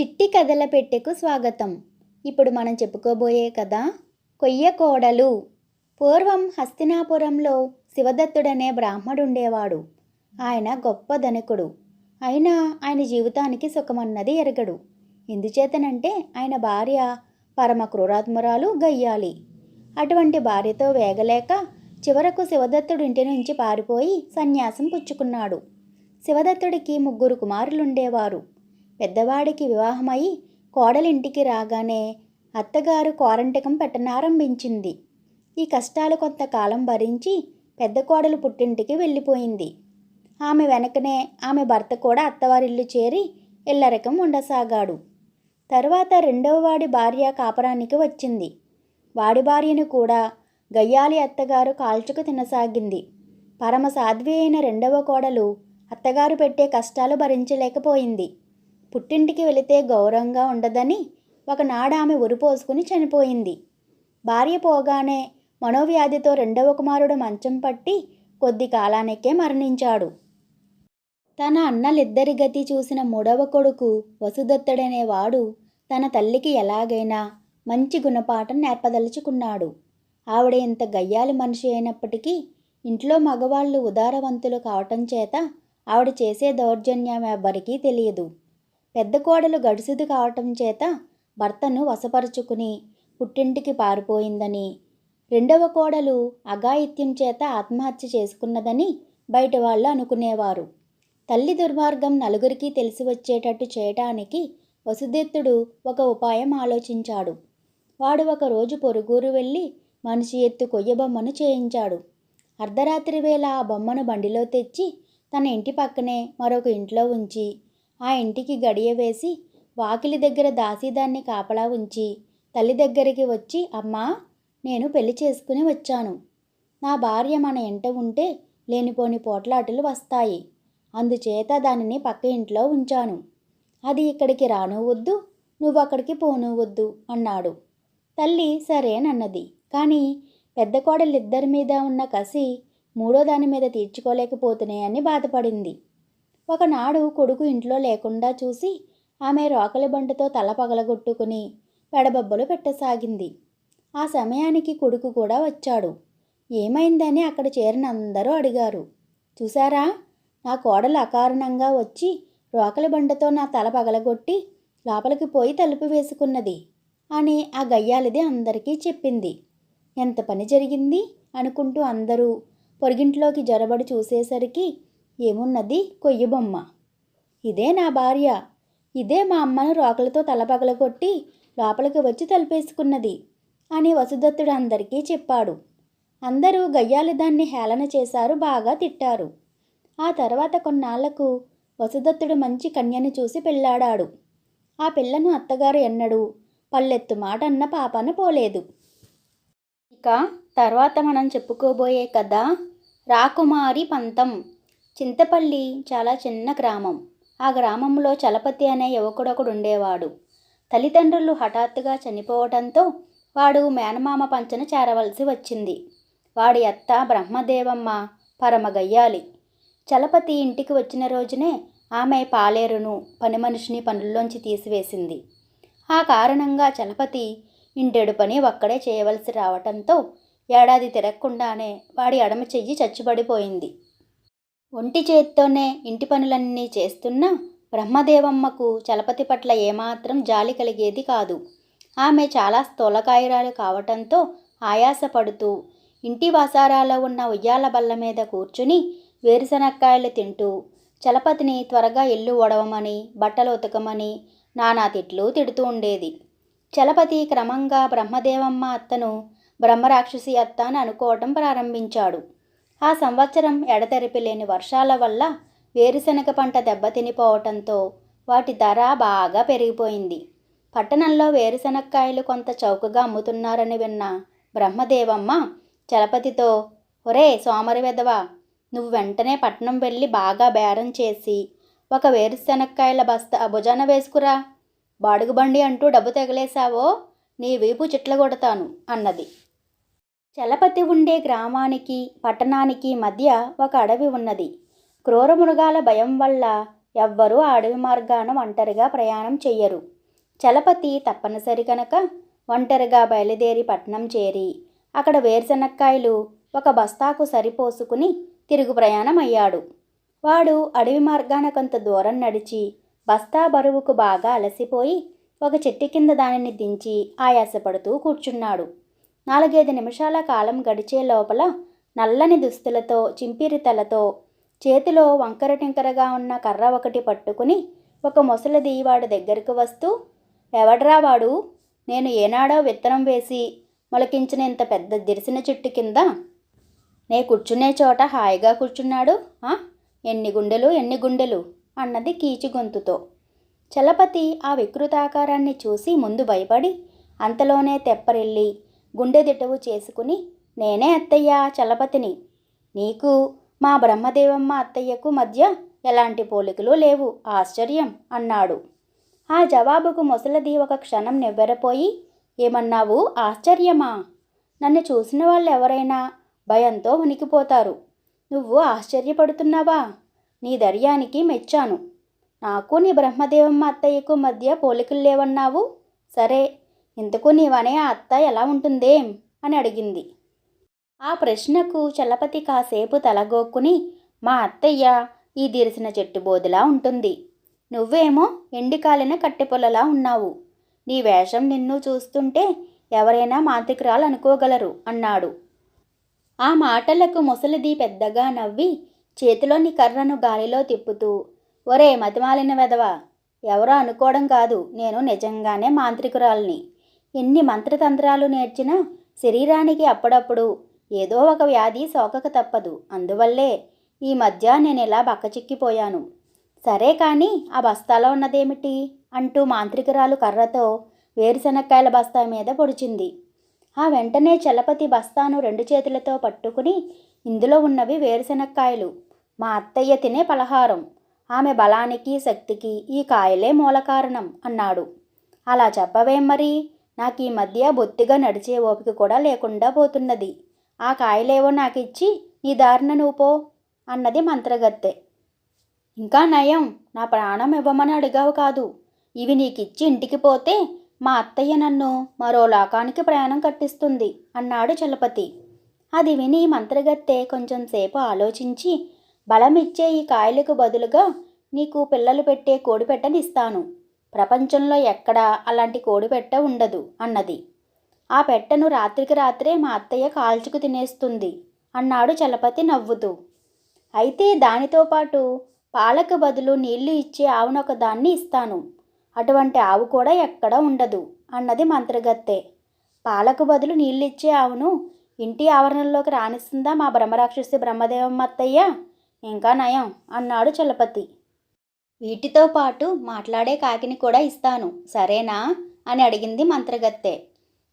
చిట్టి కథల పెట్టెకు స్వాగతం. ఇప్పుడు మనం చెప్పుకోబోయే కథ కొయ్య కోడలు. పూర్వం హస్తినాపురంలో శివదత్తుడనే బ్రాహ్మడుండేవాడు. ఆయన గొప్ప ధనికుడు. అయినా ఆయన జీవితానికి సుఖమన్నది ఎరగడు. ఎందుచేతనంటే ఆయన భార్య పరమ క్రూరాత్మురాలు గయ్యాలి. అటువంటి భార్యతో వేగలేక చివరకు శివదత్తుడు ఇంటి నుంచి పారిపోయి సన్యాసం పుచ్చుకున్నాడు. శివదత్తుడికి ముగ్గురు కుమారులుండేవారు. పెద్దవాడికి వివాహమై కోడలింటికి రాగానే అత్తగారు కోరంటకం పెట్టనారంభించింది ఈ కష్టాలు కొంతకాలం భరించి పెద్ద కోడలు పుట్టింటికి వెళ్ళిపోయింది. ఆమె వెనకనే ఆమె భర్త కూడా అత్తవారిల్లు చేరి ఇల్లరకం ఉండసాగాడు. తర్వాత రెండవ వాడి భార్య కాపరానికి వచ్చింది. వాడి భార్యను కూడా గయ్యాలి అత్తగారు కాల్చుకు తినసాగింది. పరమ సాధ్వి అయిన రెండవ కోడలు అత్తగారు పెట్టే కష్టాలు భరించలేకపోయింది. పుట్టింటికి వెళితే గౌరవంగా ఉండదని ఒకనాడు ఆమె ఉరిపోసుకుని చనిపోయింది. భార్య పోగానే మనోవ్యాధితో రెండవ కుమారుడు మంచం పట్టి కొద్ది కాలానికే మరణించాడు. తన అన్నలిద్దరి గతి చూసిన మూడవ కొడుకు వసుదత్తుడనే వాడు తన తల్లికి ఎలాగైనా మంచి గుణపాఠం నేర్పదలుచుకున్నాడు. ఆవిడ ఇంత గయ్యాలి మనిషి అయినప్పటికీ ఇంట్లో మగవాళ్ళు ఉదారవంతులు కావటం చేత ఆవిడ చేసే దౌర్జన్యం ఎవ్వరికీ తెలియదు. పెద్ద కోడలు గడుసుది కావటం చేత భర్తను వశపరుచుకుని పుట్టింటికి పారిపోయిందని రెండవ కోడలు అఘాయిత్యం చేత ఆత్మహత్య చేసుకున్నదని బయట వాళ్ళు అనుకునేవారు. తల్లి దుర్మార్గం నలుగురికి తెలిసి వచ్చేటట్టు చేయటానికి వసుదెత్తుడు ఒక ఉపాయం ఆలోచించాడు. వాడు ఒకరోజు పొరుగురు వెళ్ళి మనిషి ఎత్తు కొయ్య బొమ్మను చేయించాడు. అర్ధరాత్రి వేళ ఆ బొమ్మను బండిలో తెచ్చి తన ఇంటి పక్కనే మరొక ఇంట్లో ఉంచి ఆ ఇంటికి గడియ వేసి వాకిలి దగ్గర దాసీదాన్ని కాపలా ఉంచి తల్లి దగ్గరికి వచ్చి అమ్మా నేను పెళ్ళి చేసుకుని వచ్చాను. నా భార్య మన ఇంట ఉంటే లేనిపోని పోట్లాటలు వస్తాయి. అందుచేత దానిని పక్క ఇంట్లో ఉంచాను. అది ఇక్కడికి రాను వద్దు నువ్వు అక్కడికి పోను వద్దు అన్నాడు. తల్లి సరేనన్నది. కానీ పెద్ద కోడలిద్దరి మీద ఉన్న కసి మూడో దాని మీద తీర్చుకోలేకపోతున్నాయని బాధపడింది. ఒకనాడు కొడుకు ఇంట్లో లేకుండా చూసి ఆమె రోకలి బంటుతో తల పగలగొట్టుకుని పెడబొబ్బలు పెట్టసాగింది. ఆ సమయానికి కొడుకు కూడా వచ్చాడు. ఏమైందని అక్కడ చేరిన అందరూ అడిగారు. చూసారా నా కోడలు అకారణంగా వచ్చి రోకలి బండతో నా తల పగలగొట్టి లోపలికి పోయి తలుపు వేసుకున్నది అని ఆ గయ్యాలిది అందరికీ చెప్పింది. ఎంత పని జరిగింది? అనుకుంటూ అందరూ పొరిగింట్లోకి జొరబడి చూసేసరికి ఏమున్నది? కొయ్య బొమ్మ. ఇదే నా భార్య. ఇదే మా అమ్మను రోకలతో తలపగలగొట్టి లోపలికి వచ్చి తలుపేసుకున్నది అని వసుదత్తుడు అందరికీ చెప్పాడు. అందరూ గయ్యాలి దాన్ని హేళన చేశారు బాగా తిట్టారు. ఆ తర్వాత కొన్నాళ్ళకు వసుదత్తుడు మంచి కన్యని చూసి పెళ్ళాడాడు. ఆ పిల్లను అత్తగారు ఎన్నడూ పల్లెత్తు మాట అన్న పాపన పోలేదు. ఇక తర్వాత మనం చెప్పుకోబోయే కథ రాకుమారి పంతం. చింతపల్లి చాలా చిన్న గ్రామం. ఆ గ్రామంలో చలపతి అనే యువకుడొకడు ఉండేవాడు. తల్లిదండ్రులు హఠాత్తుగా చనిపోవడంతో వాడు మేనమామ పంచన చేరవలసి వచ్చింది. వాడి అత్త బ్రహ్మదేవమ్మ పరమ గయ్యాలి చలపతి ఇంటికి వచ్చిన రోజునే ఆమె పాలేరును పని మనిషిని పనుల్లోంచి తీసివేసింది. ఆ కారణంగా చలపతి ఇంటెడు పని ఒక్కడే చేయవలసి రావటంతో ఏడాది తిరగకుండానే వాడి ఎడమ చెయ్యి చచ్చుబడిపోయింది. ఒంటి చేత్తోనే ఇంటి పనులన్నీ చేస్తున్నా బ్రహ్మదేవమ్మకు చలపతి పట్ల ఏమాత్రం జాలి కలిగేది కాదు. ఆమె చాలా స్థూలకాయరాలు కావటంతో ఆయాసపడుతూ ఇంటి వసారాలో ఉన్న ఉయ్యాల బల్ల మీద కూర్చుని వేరుశనక్కాయలు తింటూ చలపతిని త్వరగా ఇల్లు ఒడవమని బట్టలు ఉతకమని నానా తిట్లు తిడుతూ ఉండేది. చలపతి క్రమంగా బ్రహ్మదేవమ్మ అత్తను బ్రహ్మరాక్షసి అత్త అని అనుకోవటం ప్రారంభించాడు. ఆ సంవత్సరం ఎడతెరిపి లేని వర్షాల వల్ల వేరుశనగ పంట దెబ్బతినిపోవటంతో వాటి ధర బాగా పెరిగిపోయింది. పట్టణంలో వేరుశనక్కాయలు కొంత చౌకగా అమ్ముతున్నారని విన్న బ్రహ్మదేవమ్మ చలపతితో ఒరే సోమరి వెదవా నువ్వు వెంటనే పట్నం వెళ్ళి బాగా బేరం చేసి ఒక వేరుశనక్కాయల బస్తా భుజాన వేసుకురా. బాడుగుబండి అంటూ డబ్బు తగిలేశావో నీ వీపు చిట్లగొడతాను అన్నది. చలపతి ఉండే గ్రామానికి పట్టణానికి మధ్య ఒక అడవి ఉన్నది. క్రూరమృగాల భయం వల్ల ఎవ్వరూ ఆ అడవి మార్గాన ఒంటరిగా ప్రయాణం చెయ్యరు. చలపతి తప్పనిసరి కనుక ఒంటరిగా బయలుదేరి పట్నం చేరి అక్కడ వేరుశనక్కాయలు ఒక బస్తాకు సరిపోసుకుని తిరుగు ప్రయాణం అయ్యాడు. వాడు అడవి మార్గాన కొంత దూరం నడిచి బస్తా బరువుకు బాగా అలసిపోయి ఒక చెట్టు కింద దానిని దించి ఆయాసపడుతూ కూర్చున్నాడు. నాలుగైదు నిమిషాల కాలం గడిచే లోపల నల్లని దుస్తులతో చింపిరి తలతో చేతిలో వంకర టింకరగా ఉన్న కర్ర ఒకటి పట్టుకుని ఒక ముసలిది వాడి దగ్గరకు వస్తూ ఎవడ్రా వాడు? నేను ఏనాడో విత్తనం వేసి మొలకించిన ఇంత పెద్ద దిరిసిన చెట్టు కింద నే కూర్చునే చోట హాయిగా కూర్చున్నాడు. ఎన్ని గుండెలు ఎన్ని గుండెలు అన్నది కీచి గొంతుతో. చలపతి ఆ వికృతాకారాన్ని చూసి ముందు భయపడి అంతలోనే తెప్పరిల్లి గుండెదిటవు చేసుకుని నేనే అత్తయ్య చలపతిని. నీకు మా బ్రహ్మదేవమ్మ అత్తయ్యకు మధ్య ఎలాంటి పోలికలు లేవు ఆశ్చర్యం అన్నాడు. ఆ జవాబుకు ముసలది ఒక క్షణం నివ్వెరపోయి ఏమన్నావు ఆశ్చర్యమా? నన్ను చూసిన వాళ్ళు ఎవరైనా భయంతో ఉనికిపోతారు. నువ్వు ఆశ్చర్యపడుతున్నావా? నీ ధైర్యానికి మెచ్చాను. నాకు నీ బ్రహ్మదేవమ్మ అత్తయ్యకు మధ్య పోలికలు లేవన్నావు? సరే ఇంతకు నీవనే ఆ అత్త ఎలా ఉంటుందేం? అని అడిగింది. ఆ ప్రశ్నకు చలపతి కాసేపు తలగోక్కుని మా అత్తయ్య ఈ దిరిసిన చెట్టు బోధలా ఉంటుంది. నువ్వేమో ఎండికాలిన కట్టెపొలలా ఉన్నావు. నీ వేషం నిన్ను చూస్తుంటే ఎవరైనా మాంత్రికురాలు అనుకోగలరు అన్నాడు. ఆ మాటలకు ముసలిది పెద్దగా నవ్వి చేతిలోని కర్రను గాలిలో తిప్పుతూ ఒరే మతిమాలిన వెదవా ఎవరో అనుకోవడం కాదు నేను నిజంగానే మాంత్రికురాల్ని. ఎన్ని మంత్రతంత్రాలు నేర్చినా శరీరానికి అప్పుడప్పుడు ఏదో ఒక వ్యాధి సోకక తప్పదు. అందువల్లే ఈ మధ్య నేను ఇలా బక్కచిక్కిపోయాను. సరే కానీ ఆ బస్తాలో ఉన్నదేమిటి? అంటూ మాంత్రికురాలు కర్రతో వేరుశనక్కాయల బస్తా మీద పొడిచింది. ఆ వెంటనే చలపతి బస్తాను రెండు చేతులతో పట్టుకుని ఇందులో ఉన్నవి వేరుశనక్కాయలు. మా అత్తయ్య తినే పలహారం. ఆమె బలానికి శక్తికి ఈ కాయలే మూల కారణం అన్నాడు. అలా చెప్పవేం మరి? నాకు ఈ మధ్య బొత్తిగా నడిచే ఓపిక కూడా లేకుండా పోతున్నది. ఆ కాయలేవో నాకు ఇచ్చి నీ దారిన నువ్వు పో అన్నది మంత్రగత్తె. ఇంకా నయం నా ప్రాణం ఇవ్వమని అడిగావు కాదు. ఇవి నీకిచ్చి ఇంటికి పోతే మా అత్తయ్య నన్ను మరో లోకానికి ప్రయాణం కట్టిస్తుంది అన్నాడు చలపతి. అది విని మంత్రగత్తె కొంచెం సేపు ఆలోచించి బలమిచ్చే ఈ కాయలకు బదులుగా నీకు పిల్లలు పెట్టే కోడిపెట్టని ఇస్తాను ప్రపంచంలో ఎక్కడా అలాంటి కోడిపెట్ట ఉండదు అన్నది. ఆ పెట్టను రాత్రికి రాత్రే మా అత్తయ్య కాల్చుకు తినేస్తుంది అన్నాడు చలపతి నవ్వుతూ. అయితే దానితో పాటు పాలకు బదులు నీళ్ళు ఇచ్చే ఆవునొక దాన్ని ఇస్తాను. అటువంటి ఆవు కూడా ఎక్కడ ఉండదు అన్నది మంత్రగత్తె. పాలకు బదులు నీళ్ళు ఇచ్చే ఆవును ఇంటి ఆవరణలోకి రాణిస్తుందా మా బ్రహ్మరాక్షసి బ్రహ్మదేవమ్మ అత్తయ్య? ఇంకా నయం అన్నాడు చలపతి. వీటితో పాటు మాట్లాడే కాకిని కూడా ఇస్తాను సరేనా? అని అడిగింది మంత్రగత్తె.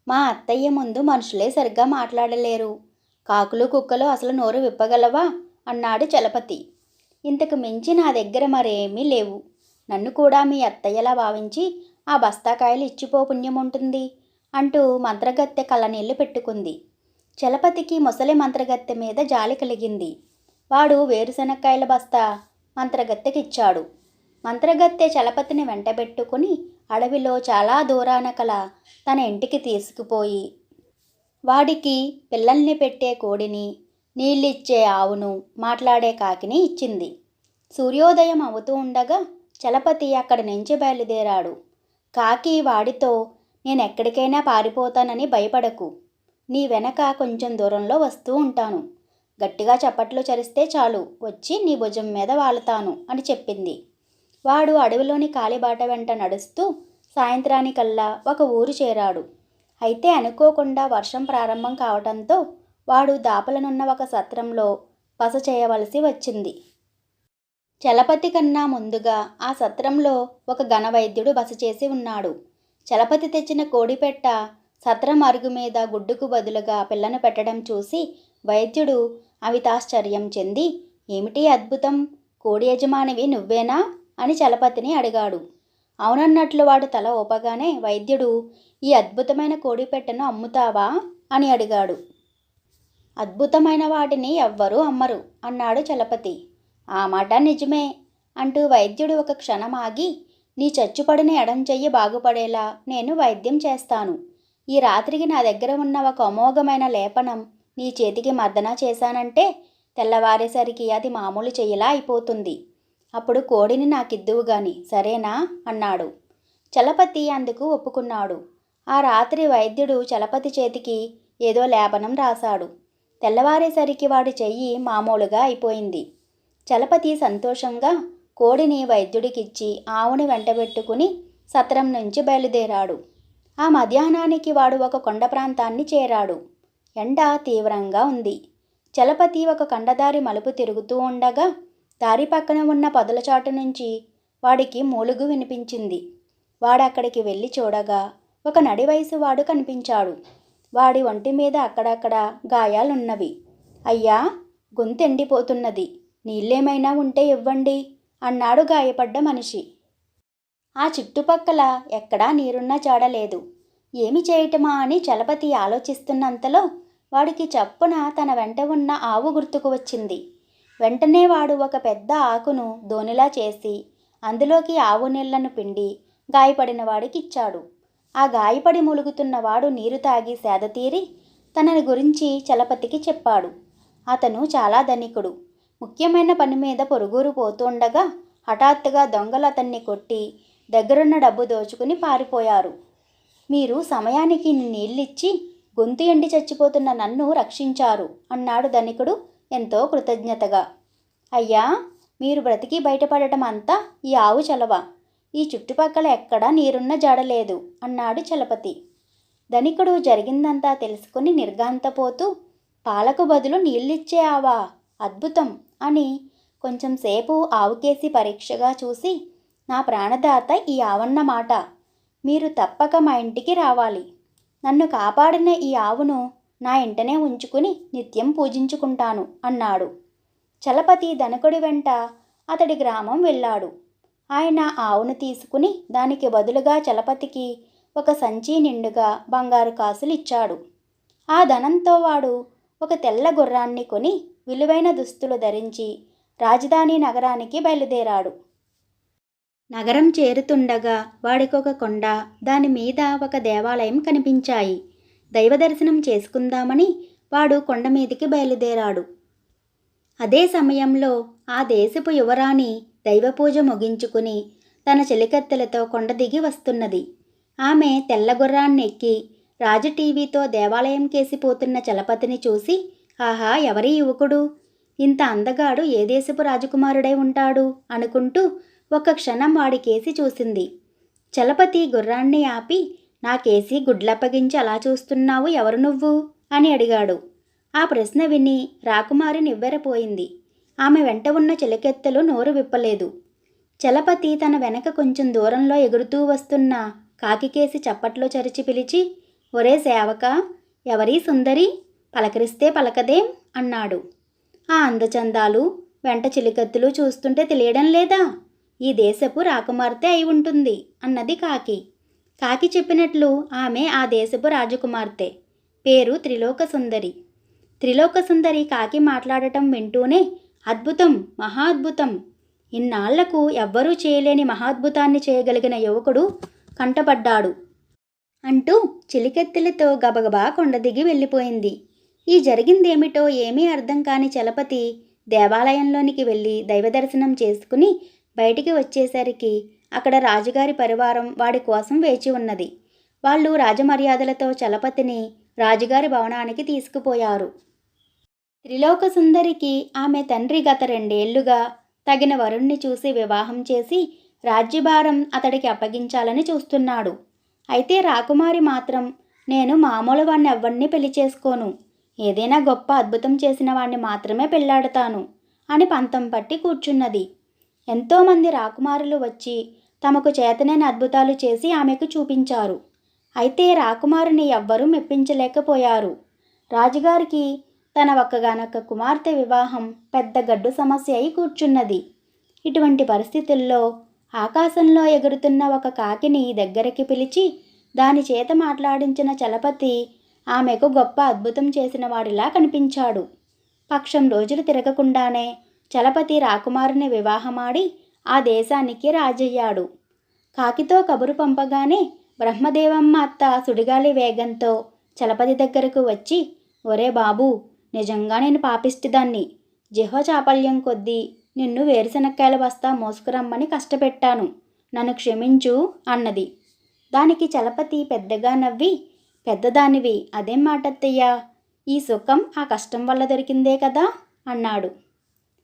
మా అత్తయ్య ముందు మనుషులే సరిగ్గా మాట్లాడలేరు. కాకులు కుక్కలు అసలు నోరు విప్పగలవా? అన్నాడు చలపతి. ఇంతకు మించి నా దగ్గర మరేమీ లేవు. నన్ను కూడా మీ అత్తయ్యలా భావించి ఆ బస్తాకాయలు ఇచ్చిపో పుణ్యం ఉంటుంది అంటూ మంత్రగత్తె కళ్ళనీళ్ళు పెట్టుకుంది. చలపతికి ముసలి మంత్రగత్తె మీద జాలి కలిగింది. వాడు వేరుశనక్కాయల బస్తా మంత్రగత్తెకిచ్చాడు. మంత్రగత్తె చలపతిని వెంటబెట్టుకుని అడవిలో చాలా దూరాన కల తన ఇంటికి తీసుకుపోయి వాడికి పిల్లల్ని పెట్టే కోడిని నీళ్ళిచ్చే ఆవును మాట్లాడే కాకిని ఇచ్చింది. సూర్యోదయం అవుతూ ఉండగా చలపతి అక్కడి నుంచి బయలుదేరాడు. కాకి వాడితో నేను ఎక్కడికైనా పారిపోతానని భయపడకు. నీ వెనక కొంచెం దూరంలో వస్తూ ఉంటాను. గట్టిగా చప్పట్లు చరిస్తే చాలు వచ్చి నీ భుజం మీద వాలుతాను అని చెప్పింది. వాడు అడవిలోని కాలిబాట వెంట నడుస్తూ సాయంత్రానికల్లా ఒక ఊరు చేరాడు. అయితే అనుకోకుండా వర్షం ప్రారంభం కావటంతో వాడు దాపలనున్న ఒక సత్రంలో బస చేయవలసి వచ్చింది. చలపతి కన్నా ముందుగా ఆ సత్రంలో ఒక ఘనవైద్యుడు బస చేసి ఉన్నాడు. చలపతి తెచ్చిన కోడిపెట్ట సత్రం అరుగు మీద గుడ్డుకు బదులుగా పిల్లను పెట్టడం చూసి వైద్యుడు అవితాశ్చర్యం చెంది ఏమిటి అద్భుతం? కోడి యజమానివి నువ్వేనా? అని చలపతిని అడిగాడు. అవునన్నట్లు వాడు తల ఊపగానే వైద్యుడు ఈ అద్భుతమైన కోడిపెట్టను అమ్ముతావా? అని అడిగాడు. అద్భుతమైన వాటిని ఎవ్వరూ అమ్మరు అన్నాడు చలపతి. ఆ మాట నిజమే అంటూ వైద్యుడు ఒక క్షణం ఆగి నీ చచ్చుపడిన ఎడం చెయ్యి బాగుపడేలా నేను వైద్యం చేస్తాను. ఈ రాత్రికి నా దగ్గర ఉన్న ఒక అమోఘమైన లేపనం నీ చేతికి మర్దన చేశానంటే తెల్లవారేసరికి అది మామూలు చెయ్యలా అయిపోతుంది. అప్పుడు కోడిని నాకిద్దువు గాని సరేనా? అన్నాడు. చలపతి అందుకు ఒప్పుకున్నాడు. ఆ రాత్రి వైద్యుడు చలపతి చేతికి ఏదో లేపనం రాశాడు. తెల్లవారేసరికి వాడి చెయ్యి మామూలుగా అయిపోయింది. చలపతి సంతోషంగా కోడిని వైద్యుడికిచ్చి ఆవుని వెంటబెట్టుకుని సత్రం నుంచి బయలుదేరాడు. ఆ మధ్యాహ్నానికి వాడు ఒక కొండ ప్రాంతాన్ని చేరాడు. ఎండ తీవ్రంగా ఉంది. చలపతి ఒక కండదారి మలుపు తిరుగుతూ ఉండగా దారి పక్కన ఉన్న పొదల చాటు నుంచి వాడికి మూలుగు వినిపించింది. వాడక్కడికి వెళ్ళి చూడగా ఒక నడి వయసు వాడు కనిపించాడు. వాడి ఒంటి మీద అక్కడక్కడ గాయాలున్నవి. అయ్యా గొంతెండిపోతున్నది. నీళ్ళేమైనా ఉంటే ఇవ్వండి అన్నాడు గాయపడ్డ మనిషి. ఆ చుట్టుపక్కల ఎక్కడా నీరున్నా జాడలేదు ఏమి చేయటమా అని చలపతి ఆలోచిస్తున్నంతలో వాడికి చప్పున తన వెంట ఉన్న ఆవు గుర్తుకు వచ్చింది. వెంటనే వాడు ఒక పెద్ద ఆకును దోనిలా చేసి అందులోకి ఆవు నీళ్ళను పిండి గాయపడిన వాడికి ఇచ్చాడు. ఆ గాయపడి ములుగుతున్న వాడు నీరు తాగి సేదతీరి తనని గురించి చలపతికి చెప్పాడు. అతను చాలా ధనికుడు. ముఖ్యమైన పని మీద పొరుగురు పోతుండగా హఠాత్తుగా దొంగలు అతన్ని కొట్టి దగ్గరున్న డబ్బు దోచుకుని పారిపోయారు. మీరు సమయానికి నీళ్ళిచ్చి గొంతు ఎండి చచ్చిపోతున్న నన్ను రక్షించారు అన్నాడు ధనికుడు. ఎంతో కృతజ్ఞతగా. అయ్యా మీరు బ్రతికి బయటపడటం అంతా ఈ ఆవు చలవ. ఈ చుట్టుపక్కల ఎక్కడా నీరున్న జాడలేదు అన్నాడు చలపతి. ధనికుడు జరిగిందంతా తెలుసుకుని నిర్గాంతపోతూ పాలకు బదులు నీళ్ళిచ్చే ఆవా అద్భుతం అని కొంచెం సేపు ఆవుకేసి పరీక్షగా చూసి నా ప్రాణదాత ఈ ఆవన్న మాట. మీరు తప్పక మా ఇంటికి రావాలి. నన్ను కాపాడిన ఈ ఆవును నా ఇంటనే ఉంచుకుని నిత్యం పూజించుకుంటాను అన్నాడు. చలపతి ధనకుడి వెంట అతడి గ్రామం వెళ్ళాడు. ఆయన ఆవును తీసుకుని దానికి బదులుగా చలపతికి ఒక సంచి నిండుగా బంగారు కాసులు ఇచ్చాడు. ఆ ధనంతో వాడు ఒక తెల్ల గుర్రాన్ని కొని విలువైన దుస్తులు ధరించి రాజధాని నగరానికి బయలుదేరాడు. నగరం చేరుతుండగా వాడికొక కొండ దాని మీద ఒక దేవాలయం కనిపించాయి. దైవ దర్శనం చేసుకుందామని వాడు కొండ మీదికి బయలుదేరాడు. అదే సమయంలో ఆ దేశపు యువరాణి దైవపూజ ముగించుకుని తన చెలికత్తెలతో కొండ దిగి వస్తున్నది. ఆమె తెల్లగుర్రాన్నెక్కి రాజు టీవీతో దేవాలయం కేసిపోతున్న చలపతిని చూసి ఆహా ఎవరి యువకుడు? ఇంత అందగాడు ఏ దేశపు రాజకుమారుడై ఉంటాడు? అనుకుంటూ ఒక క్షణం వాడి కేసి చూసింది. చలపతి గుర్రాన్ని ఆపి నా కేసి గుడ్లప్పగించి అలా చూస్తున్నావు ఎవరు నువ్వు? అని అడిగాడు. ఆ ప్రశ్న విని రాకుమారి నివ్వెరపోయింది. ఆమె వెంట ఉన్న చిలకెత్తెలు నోరు విప్పలేదు. చలపతి తన వెనక కొంచెం దూరంలో ఎగురుతూ వస్తున్న కాకికేసి చప్పట్లో చరిచి పిలిచి ఒరే సేవక ఎవరీ సుందరి? పలకరిస్తే పలకదేం? అన్నాడు. ఆ అందచందాలు వెంట చిలికత్తులు చూస్తుంటే తెలియడం లేదా? ఈ దేశపు రాకుమార్తె అయి ఉంటుంది అన్నది కాకి. కాకి చెప్పినట్లు ఆమె ఆ దేశపు రాజకుమార్తె. పేరు త్రిలోక సుందరి త్రిలోక సుందరి కాకి మాట్లాడటం వింటూనే అద్భుతం మహా అద్భుతం ఇన్నాళ్ళకు ఎవ్వరూ చేయలేని మహాద్భుతాన్ని చేయగలిగిన యువకుడు కంటపడ్డాడు. అంటూ చిలికెత్తెలతో గబగబా కొండ దిగి వెళ్ళిపోయింది. ఈ జరిగిందేమిటో ఏమీ అర్థం కాని చలపతి దేవాలయంలోనికి వెళ్ళి దైవదర్శనం చేసుకుని బయటికి వచ్చేసరికి అక్కడ రాజుగారి పరివారం వాడి కోసం వేచి ఉన్నది. వాళ్ళు రాజమర్యాదలతో చలపతిని రాజుగారి భవనానికి తీసుకుపోయారు. త్రిలోక సుందరికి ఆమె తండ్రి గత రెండేళ్ళుగా తగిన వరుణ్ణి చూసి వివాహం చేసి రాజ్యభారం అతడికి అప్పగించాలని చూస్తున్నాడు. అయితే రాకుమారి మాత్రం నేను మామూలు వాణ్ణి ఎవ్వరిని పెళ్ళి చేసుకోను. ఏదైనా గొప్ప అద్భుతం చేసిన వాణ్ణి మాత్రమే పెళ్ళాడతాను అని పంతం పట్టి కూర్చున్నది. ఎంతోమంది రాకుమారులు వచ్చి తమకు చేతనైన అద్భుతాలు చేసి ఆమెకు చూపించారు. అయితే రాకుమారుని ఎవ్వరూ మెప్పించలేకపోయారు. రాజుగారికి తన ఒక్కగానొక్క కుమార్తె వివాహం పెద్ద గడ్డు సమస్య అయి కూర్చున్నది. ఇటువంటి పరిస్థితుల్లో ఆకాశంలో ఎగురుతున్న ఒక కాకిని దగ్గరికి పిలిచి దాని చేత మాట్లాడించిన చలపతి ఆమెకు గొప్ప అద్భుతం చేసిన వాడిలా కనిపించాడు. పక్షం రోజులు తిరగకుండానే చలపతి రాకుమారుని వివాహమాడి ఆ దేశానికి రాజయ్యాడు. కాకితో కబురు పంపగానే బ్రహ్మదేవమ్మ అత్త సుడిగాలి వేగంతో చలపతి దగ్గరకు వచ్చి ఒరే బాబు నిజంగా నేను పాపిష్టిదాన్ని జిహ్వ చాపల్యం కొద్దీ నిన్ను వేరుశనక్కాయల బస్తా మోసుకురమ్మని కష్టపెట్టాను. నన్ను క్షమించు అన్నది. దానికి చలపతి పెద్దగా నవ్వి పెద్దదానివి అదేం మాటత్తయ్యా? ఈ సుఖం ఆ కష్టం వల్ల దొరికిందే కదా అన్నాడు.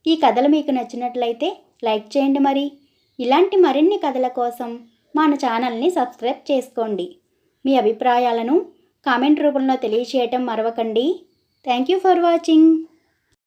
ఈ కథలు మీకు నచ్చినట్లయితే లైక్ చేయండి మరి. ఇలాంటి మరిన్ని కథల కోసం మన ఛానల్ని సబ్స్క్రైబ్ చేసుకోండి. మీ అభిప్రాయాలను కామెంట్ రూపంలో తెలియచేయటం మరవకండి. Thank you for watching.